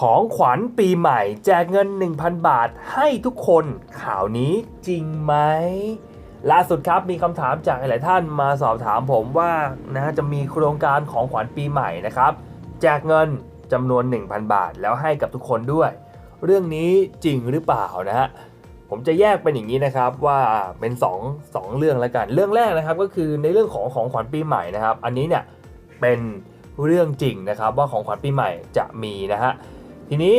ของขวัญปีใหม่ แจกเงิน 1,000 บาทให้ทุกคนข่าวนี้จริงไหมล่าสุดครับมีคำถามจากหลายท่านมาสอบถามผมว่านะจะมีโครงการของขวัญปีใหม่นะครับ แจกเงินจำนวน 1,000 บาทแล้วให้กับทุกคนด้วย เรื่องนี้จริงหรือเปล่านะฮะผมจะแยกเป็นอย่างนี้นะครับว่าเป็น 2 2 เรื่องแล้วกัน เรื่องแรกนะครับก็คือในเรื่องของของขวัญปีใหม่นะครับ อันนี้เนี่ยเป็นเรื่องจริงนะครับว่าของขวัญปีใหม่จะมีนะฮะ ทีนี้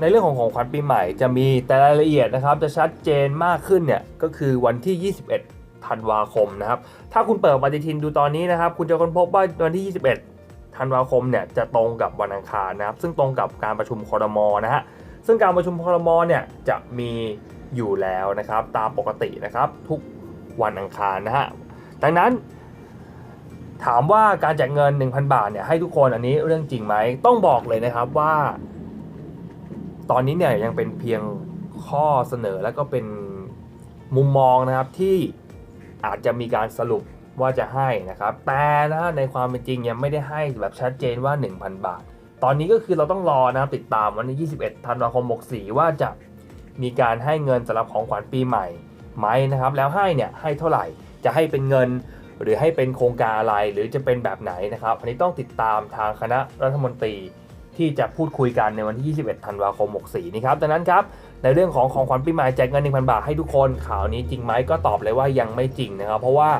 ในเรื่องของของขวัญปีใหม่จะมีแต่รายละเอียดนะครับ จะชัดเจนมากขึ้นเนี่ยก็คือวันที่ 21 ธันวาคมนะครับ ถ้าคุณเปิดปฏิทินดูตอนนี้นะครับ คุณจะค้นพบว่าวันที่ 21 ธันวาคมเนี่ยจะตรงกับวันอังคารนะครับ ซึ่งตรงกับการประชุมคอรมอนะฮะซึ่งการประชุมคอรมอเนี่ยจะมีอยู่แล้วนะครับ ตามปกตินะครับ ทุกวันอังคารนะฮะดังนั้นถามว่าการแจกเงิน 1,000 บาทเนี่ยให้ทุกคนอันนี้เรื่องจริงไหมต้องบอกเลยนะครับว่า ตอนนี้เนี่ยยังเป็นเพียงข้อเสนอและก็เป็นมุมมองนะครับที่อาจจะมีการสรุปว่าจะให้นะครับ แต่นะฮะในความเป็นจริงยังไม่ได้ให้แบบชัดเจนว่า 1,000 บาท ตอนนี้ก็คือเราต้องรอนะครับติดตามวันที่21ธันวาคม64ว่าจะมีการให้เงินสำหรับของขวัญปีใหม่ไหมนะครับ แล้วให้เนี่ยให้เท่าไหร่จะให้เป็นเงินหรือให้เป็นโครงการอะไรหรือจะเป็นแบบไหนนะครับ อันนี้ต้องติดตามทางคณะรัฐมนตรี ที่จะพูดคุยกันในวันที่ 21 ธันวาคม 64 นี้ครับดังนั้นครับในเรื่องของของขวัญปีใหม่แจกเงิน 1,000 บาทให้ทุกคนข่าวนี้จริงไหมก็ตอบเลยว่ายังไม่จริงนะครับ เพราะว่า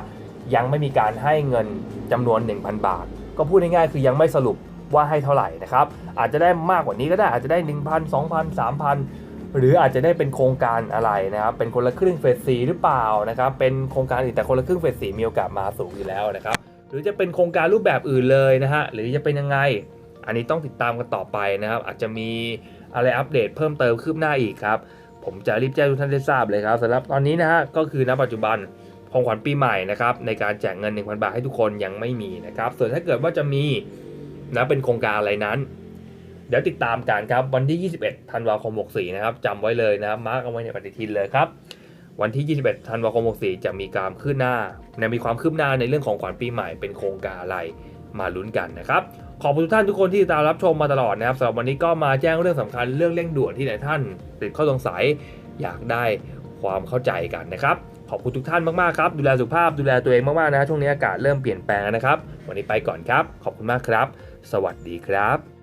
ยังไม่มีการให้เงินจำนวน 1,000 บาท ก็พูดง่ายๆคือยังไม่สรุปว่าให้เท่าไหร่นะครับอาจจะได้มากกว่านี้ก็ได้อาจจะได้ 1,000 2,000 3,000 หรืออาจจะได้เป็นโครงการอะไรนะครับเป็นคนละครึ่งเฟสสีหรือเปล่านะครับเป็นโครงการอื่นแต่คนละครึ่งเฟสสีมีโอกาสมาสูงอยู่แล้วนะครับหรือจะเป็นโครงการรูปแบบอื่นเลยนะฮะหรือจะเป็นยังไง อันนี้ต้องติดตามกันต่อไปนะครับ อาจจะมีอะไรอัปเดตเพิ่มเติมคืบหน้าอีกครับ ผมจะรีบแจ้งทุกท่านได้ทราบเลยครับสำหรับตอนนี้นะฮะก็คือณปัจจุบันของขวัญปีใหม่นะครับในการแจกเงิน 1,000 บาทให้ทุกคนยังไม่มีนะครับ ส่วนถ้าเกิดว่าจะมีนะเป็นโครงการอะไรนั้น เดี๋ยวติดตามกันครับวันที่ 21 ธันวาคม 64 นะครับจำไว้เลยนะครับมาร์กเอาไว้ในปฏิทินเลยครับวันที่ 21 ธันวาคม 64 จะมีการคืบหน้านมีความคืบหน้าในเรื่องของขวัญปีใหม่เป็นโครงการอะไร มาลุ้นกันนะครับขอบคุณทุกท่านทุกคนที่ตามรับชมมาตลอดนะครับสำหรับวันนี้ก็มาแจ้งเรื่องสำคัญเรื่องเร่งด่วนที่หลายท่าน ติดข้อสงสัยอยากได้ความเข้าใจกันนะครับขอบคุณทุกท่านมากๆครับดูแลสุขภาพดูแลตัวเองมากๆนะช่วงนี้อากาศเริ่มเปลี่ยนแปลงนะครับ วันนี้ไปก่อนครับ ขอบคุณมากครับ สวัสดีครับ